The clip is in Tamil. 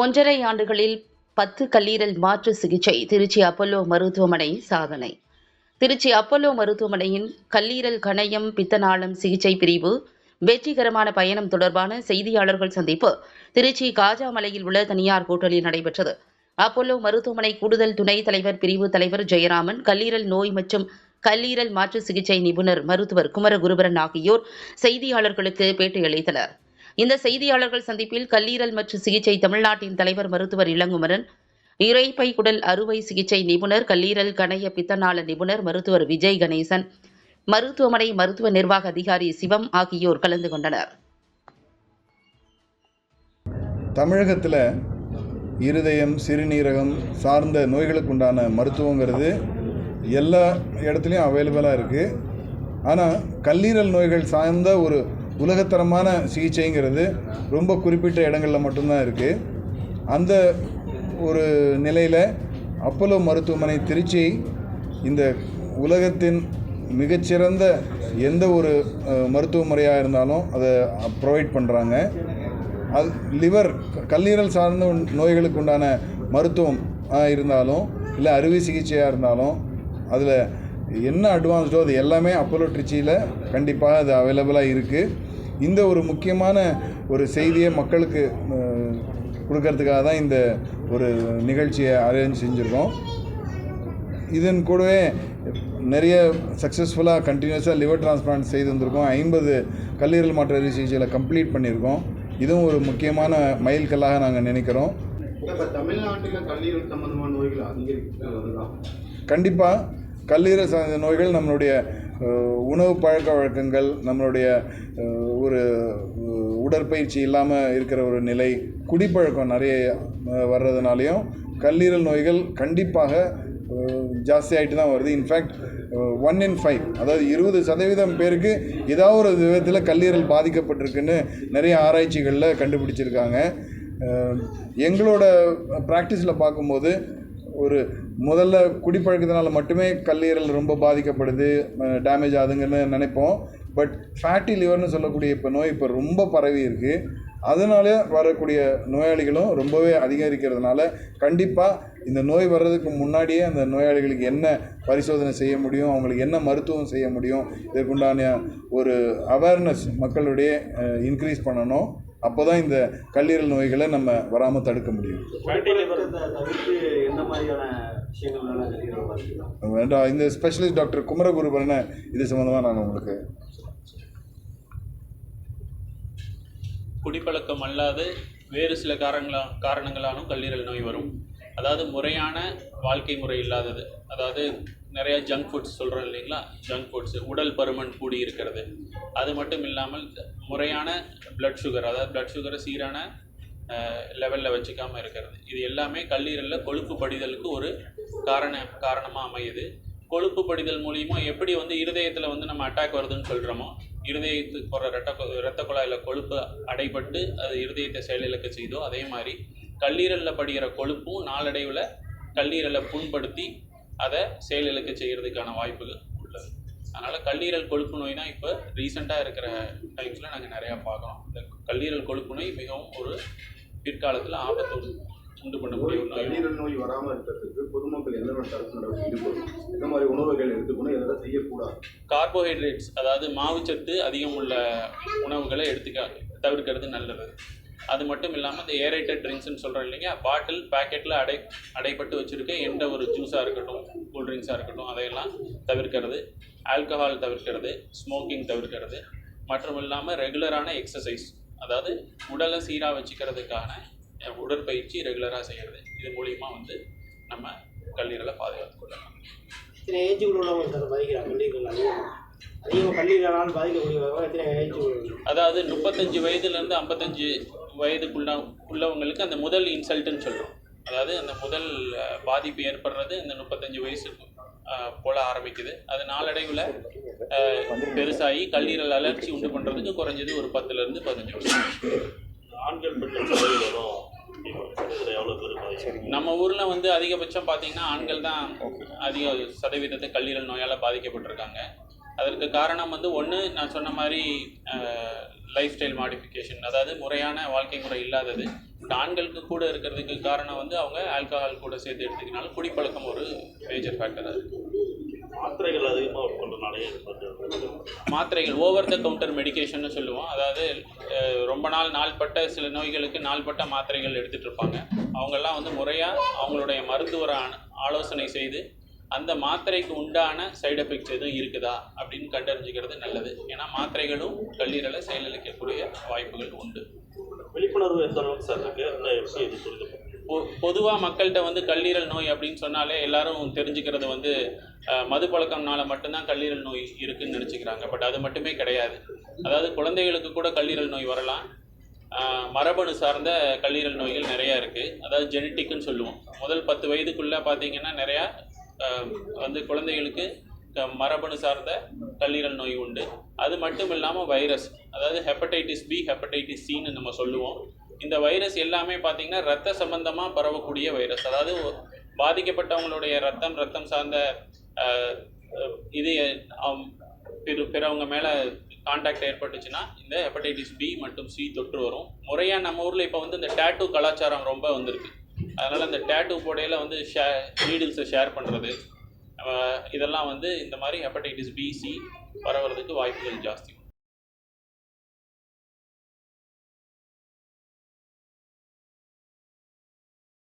ஒன்றரை ஆண்டுகளில் பத்து கல்லீரல் மாற்று சிகிச்சை திருச்சி அப்பல்லோ மருத்துவமனை சாதனை. திருச்சி அப்பல்லோ மருத்துவமனையின் கல்லீரல் கணையம் பித்தநாளம் சிகிச்சை பிரிவு வெற்றிகரமான பயணம் தொடர்பான செய்தியாளர்கள் சந்திப்பு. திருச்சி காஜாமலையில் உள்ள தனியார் ஹோட்டலில் நடைபெற்றது. அப்பல்லோ மருத்துவமனை கூடுதல் துணைத் தலைவர் பிரிவு தலைவர் ஜெயராமன் கல்லீரல் நோய் மற்றும் கல்லீரல் மாற்று சிகிச்சை நிபுணர் மருத்துவர் குமரகுருபரன் ஆகியோர் செய்தியாளர்களுக்கு பேட்டியளித்தனர் இந்த செய்தியாளர்கள் சந்திப்பில் கல்லீரல் மற்றும் சிகிச்சை தமிழ்நாட்டின் தலைவர் மருத்துவர் இளங்குமரன் இறைப்பை குடல் அறுவை சிகிச்சை நிபுணர் கல்லீரல் கணைய பித்தநாள நிபுணர் மருத்துவர் விஜய் கணேசன் மருத்துவமனை மருத்துவ நிர்வாக அதிகாரி சிவம் ஆகியோர் கலந்து கொண்டனர். தமிழகத்தில் இருதயம் சிறுநீரகம் சார்ந்த நோய்களுக்கு உண்டான மருத்துவங்கிறது எல்லா இடத்துலையும் அவைலபிளாக இருக்குது ஆனால் கல்லீரல் நோய்கள் சார்ந்த ஒரு உலகத்தரமான சிகிச்சைங்கிறது ரொம்ப குறிப்பிட்ட இடங்களில் மட்டும்தான் இருக்குது அந்த ஒரு நிலையில் அப்போலோ மருத்துவமனை திருச்சி இந்த உலகத்தின் மிகச்சிறந்த எந்த ஒரு மருத்துவ முறையாக இருந்தாலும் அதை ப்ரொவைட் பண்ணுறாங்க அது லிவர் கல்லீரல் சார்ந்த உண்- நோய்களுக்கு உண்டான மருத்துவம் இருந்தாலும் இல்லை அறுவை சிகிச்சையாக இருந்தாலும் அதில் என்ன அட்வான்ஸ்டோ அது எல்லாமே அப்போலோ ட்ரிச்சியில் கண்டிப்பாக அது அவைலபிளாக இருக்குது இந்த ஒரு முக்கியமான ஒரு செய்தியை மக்களுக்கு கொடுக்கறதுக்காக தான் இந்த ஒரு நிகழ்ச்சியை அரேஞ்ச் செஞ்சுருக்கோம். இதன் கூடவே நிறைய சக்ஸஸ்ஃபுல்லாக கண்டினியூஸாக லிவர் டிரான்ஸ்பிளான்ட் செய்து வந்திருக்கோம். ஐம்பது கல்லீரல் மாற்று அறுவை சிகிச்சைகளை கம்ப்ளீட் பண்ணியிருக்கோம். இதுவும் ஒரு முக்கியமான மைல்கல்லாக நாங்கள் நினைக்கிறோம். கண்டிப்பாக கல்லீரல் சார்ந்த நோய்கள் நம்மளுடைய உணவு பழக்க வழக்கங்கள் நம்மளுடைய ஒரு உடற்பயிற்சி இல்லாமல் இருக்கிற ஒரு நிலை குடிப்பழக்கம் நிறைய வர்றதுனாலையும் கல்லீரல் நோய்கள் கண்டிப்பாக அஹ், ஜாஸ்தியாயிட்டு தான் வருது இன்ஃபேக்ட் ஒன் இன் ஃபைவ் அதாவது இருபது சதவீதம் பேருக்கு ஏதாவது ஒரு விதத்தில் கல்லீரல் பாதிக்கப்பட்டிருக்குன்னு நிறைய ஆராய்ச்சிகளில் கண்டுபிடிச்சிருக்காங்க. எங்களோட ப்ராக்டிஸில் பார்க்கும்போது ஒரு முதல்ல குடிப்பழக்கத்தினால மட்டுமே கல்லீரல் ரொம்ப பாதிக்கப்படுது டேமேஜ் ஆகுதுங்கன்னு நினைப்போம். பட் ஃபேட்டி லிவர்னு சொல்லக்கூடிய இப்போ நோய் இப்போ ரொம்ப பரவி இருக்குது அதனால வரக்கூடிய நோயாளிகளும் ரொம்பவே அதிகரிக்கிறதுனால கண்டிப்பாக இந்த நோய் வர்றதுக்கு முன்னாடியே அந்த நோயாளிகளுக்கு என்ன பரிசோதனை செய்ய முடியும் அவங்களுக்கு என்ன மருத்துவம் செய்ய முடியும் இதற்குண்டான ஒரு அவேர்னஸ் மக்களுடைய இன்க்ரீஸ் பண்ணணும். அப்போ தான் இந்த கல்லீரல் நோய்களை நம்ம வராமல் தடுக்க முடியும். வேண்டாம் இந்த ஸ்பெஷலிஸ்ட் டாக்டர் குமரகுருபரனை இது சம்மந்தமாக நான் உங்களுக்கு குடிப்பழக்கம் அல்லாது வேறு சில காரணங்களா காரணங்களாலும் கல்லீரல் நோய் வரும். அதாவது முறையான வாழ்க்கை முறை இல்லாதது. அதாவது நிறைய ஜங்க் ஃபுட்ஸ் சொல்கிறோம் இல்லைங்களா? ஜங்க் ஃபுட்ஸ் உடல் பருமன் கூடி இருக்கிறது. அது மட்டும் இல்லாமல் முறையான பிளட் சுகர் அதாவது பிளட் சுகரை சீரான லெவலில் வச்சுக்காமல் இருக்கிறது. இது எல்லாமே கல்லீரலில் கொழுப்பு படிதலுக்கு ஒரு காரண காரணமாக அமையுது. கொழுப்பு படிதல் மூலியமா எப்படி வந்து இருதயத்தில் வந்து நம்ம அட்டாக் வருதுன்னு சொல்கிறோமோ இருதயத்துக்கு போகிற ரத்த ரத்த குழாயில் கொழுப்பு அடைபட்டு அது இருதயத்தை செயலிழக்க செய்தோ அதே மாதிரி கல்லீரலில் படிகிற கொழுப்பும் நாளடைவில் கல்லீரலை புண்படுத்தி அதை செயலிழக்க செய்கிறதுக்கான வாய்ப்புகள் உள்ளது. அதனால் கல்லீரல் கொழுப்பு நோய் தான் இப்போ ரீசெண்டாக இருக்கிற டைம்ஸில் நாங்கள் நிறையா பார்க்குறோம். இந்த கல்லீரல் கொழுப்பு நோய் மிகவும் ஒரு பிற்காலத்தில் ஆபத்து உண்டு- பண்ணக்கூடிய நோய். கல்லீரல் நோய் வராமல் இருக்கிறதுக்கு பொதுமக்கள் என்னென்ன தடுப்பு நடவடிக்கை எந்த மாதிரி உணவுகள் எடுத்துக்கணும் எதெல்லாம் செய்யக்கூடாது? கார்போஹைட்ரேட்ஸ் அதாவது மாவுச்சத்து அதிகம் உள்ள உணவுகளை எடுத்துக்க தவிர்க்கிறது நல்லது. அது மட்டும் இல்லாமல் இந்த ஏரேட்டட் ட்ரிங்க்ஸ்னு சொல்கிறோம் இல்லைங்க பாட்டில் பேக்கெட்டில் அடை அடைப்பட்டு வச்சுருக்க எந்த ஒரு ஜூஸாக இருக்கட்டும் கூல் ட்ரிங்க்ஸாக இருக்கட்டும் அதையெல்லாம் தவிர்க்கிறது. ஆல்கஹால் தவிர்க்கிறது ஸ்மோக்கிங் தவிர்க்கிறது. மற்றும் இல்லாமல் ரெகுலரான எக்ஸசைஸ் அதாவது உடலை சீராக வச்சுக்கிறதுக்கான உடற்பயிற்சி ரெகுலராக செய்கிறது இது மூலிமா வந்து நம்ம கல்லீரலை பாதுகாத்து கொள்ளலாம். எத்தனை ஏஜுக்குள்ள உள்ளவங்க சார் பாதிக்கிறாங்க? கல்லீரல் அதிகமாக அதிகமாக கல்லீரலால் பாதிக்கக்கூடியவங்க எத்தனை ஏஜ் அதாவது முப்பத்தஞ்சு வயதுலேருந்து ஐம்பத்தஞ்சு வயதுக்குள்ள உள்ளவங்களுக்கு அந்த முதல் இன்சல்ட்டுன்னு சொல்கிறோம் அதாவது அந்த முதல் பாதிப்பு ஏற்படுறது இந்த முப்பத்தஞ்சு வயசு போல ஆரம்பிக்குது. அது நாளடைவில் பெருசாகி கல்லீரல் அலர்ச்சி உண்டு பண்ணுறதுக்கு குறைஞ்சது ஒரு பத்துலேருந்து பதினஞ்சு வருஷம் ஆண்கள் நம்ம ஊரில் வந்து அதிகபட்சம் பார்த்தீங்கன்னா ஆண்கள் தான் அதிக சதவீதத்தை கல்லீரல் நோயால் பாதிக்கப்பட்டிருக்காங்க. அதற்கு காரணம் வந்து ஒன்று நான் சொன்ன மாதிரி லைஃப் ஸ்டைல் மாடிஃபிகேஷன் அதாவது முறையான வாழ்க்கை முறை இல்லாதது. பட் ஆண்களுக்கு கூட இருக்கிறதுக்கு காரணம் வந்து அவங்க ஆல்கஹால் கூட சேர்த்து எடுத்துக்கினால குடிப்பழக்கம் ஒரு மேஜர் ஃபேக்டராக இருக்குது மாத்திரைகள் அதிகமாக ஏற்பட்டு மாத்திரைகள் ஓவர் த கவுண்டர் மெடிகேஷன்னு சொல்லுவோம். அதாவது ரொம்ப நாள் நாள்பட்ட சில நோய்களுக்கு நாள்பட்ட மாத்திரைகள் எடுத்துகிட்டு இருப்பாங்க. அவங்கெல்லாம் வந்து முறையாக அவங்களுடைய மருத்துவரை ஆலோசனை செய்து அந்த மாத்திரைக்கு உண்டான சைடு எஃபெக்ட்ஸ் எதுவும் இருக்குதா அப்படின்னு கண்டறிஞ்சிக்கிறது நல்லது. ஏன்னா மாத்திரைகளும் கல்லீரலை செயலிழக்கக்கூடிய வாய்ப்புகள் உண்டு. விழிப்புணர்வு சார் பொ- பொதுவா மக்கள்கிட்ட வந்து கல்லீரல் நோய் அப்படின்னு சொன்னாலே எல்லாரும் தெரிஞ்சுக்கிறது வந்து மது பழக்கம்னால மட்டும்தான் கல்லீரல் நோய் இருக்குன்னு நினச்சிக்கிறாங்க. பட் அது மட்டுமே கிடையாது. அதாவது குழந்தைகளுக்கு கூட கல்லீரல் நோய் வரலாம். மரபணு சார்ந்த கல்லீரல் நோய்கள் நிறையா இருக்குது அதாவது ஜெனட்டிக்னு சொல்லுவோம். முதல் பத்து வயதுக்குள்ளே பார்த்தீங்கன்னா நிறையா வந்து குழந்தைகளுக்கு மரபணு சார்ந்த கல்லீரல் நோய் உண்டு. அது மட்டும் இல்லாமல் வைரஸ் அதாவது ஹெப்படைட்டிஸ் பி ஹெப்படைட்டிஸ் சின்னு நம்ம சொல்லுவோம். இந்த வைரஸ் எல்லாமே பார்த்தீங்கன்னா ரத்த சம்பந்தமாக பரவக்கூடிய வைரஸ். அதாவது பாதிக்கப்பட்டவங்களுடைய ரத்தம் ரத்தம் சார்ந்த இது பிற பிறவங்க மேலே காண்டாக்ட் ஏற்பட்டுச்சுன்னா இந்த ஹெப்படைட்டிஸ் பி மற்றும் சி தொற்று வரும். முறையாக நம்ம ஊரில் இப்போ வந்து இந்த டேட்டூ கலாச்சாரம் ரொம்ப வந்திருக்கு. அதனால் அந்த டேட்டூ போடையில் வந்து ஷே நீடில்ஸை ஷேர் பண்ணுறது இதெல்லாம் வந்து இந்த மாதிரி ஹெப்படைட்டிஸ் பிசி வரவரதுக்கு பரவுறதுக்கு வாய்ப்புகள் ஜாஸ்தி.